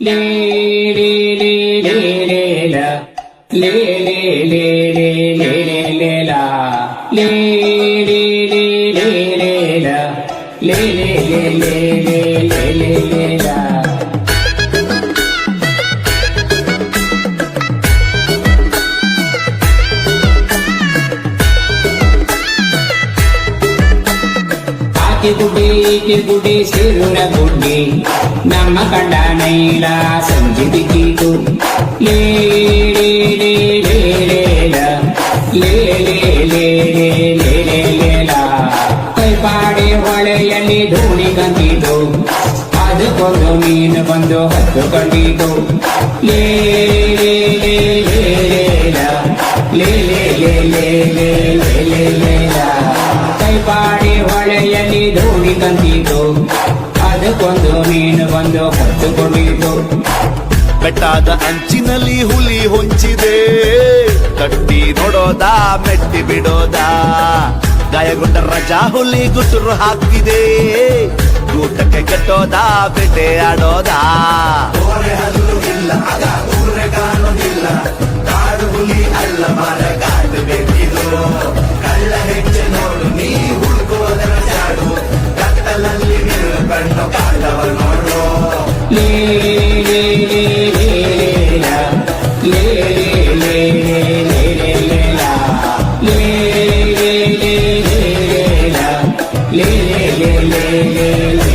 లే లే లే లే లే లా లే లే లే లే లే లే లే లా లే లే లే లే గుడి ఈకి గుడి సిరున గుడి ನಮ್ಮ ಕಂಡ ನೈಲ ಸಂಜೆ ದಿಕ್ಕಿತು ಲೇ ಲೇ ಲೇ ಲೇ ಲೇ ಲ. ಲೇ ಲೇ ಲೇ ಲೇ ಲೇ ಲೇ. ಕೈಪಾಡೆ ಹೊಳೆಯಲ್ಲಿ ಧೂಳಿ ಕಂದಿತು ಅದಕ್ಕೊಂದು ಮೀನು ಬಂದು ಹತ್ತು ಕಂಡಿತು ಲೇ ಲೇ ಲೇ ಲೇ ಲೇ ಲ. ಲೇ ಲೇ. ಕೈಪಾಡಿ ಹೊಳೆಯಲ್ಲಿ ಕಂದಿತು ಅದಕ್ಕೊಂದು ಮೀನು ಸಾಮಾನ್ಯ ಹೊಟ್ಟೆಗೊಳಿದು ಬೆಟ್ಟಾದ ಅಂಚಿನಲ್ಲಿ ಹುಲಿ ಹೊಂಚಿದೆ. ಕಟ್ಟಿ ನೋಡೋದ, ಮೆಟ್ಟಿ ಬಿಡೋದ? ಗಾಯಗೊಂಡ ರಜಾ ಹುಲಿ ಗುಟ್ಟರು ಹಾಕಿದೆ ಊಟಕ್ಕೆ ಕಟ್ಟೋದ ಬೆಟ್ಟೆ ಆಡೋದ? ಕಳ್ಳ ಹೆಚ್ಚೆ ನೋಡು, ನೀ ಹುಡುಕೋದರ ಜಾಡು. ಕಟ್ಟಲಲ್ಲಿ ನಿಲ್ಲು ಕಂಡು ಕಾಡವನು lay, lay, lay.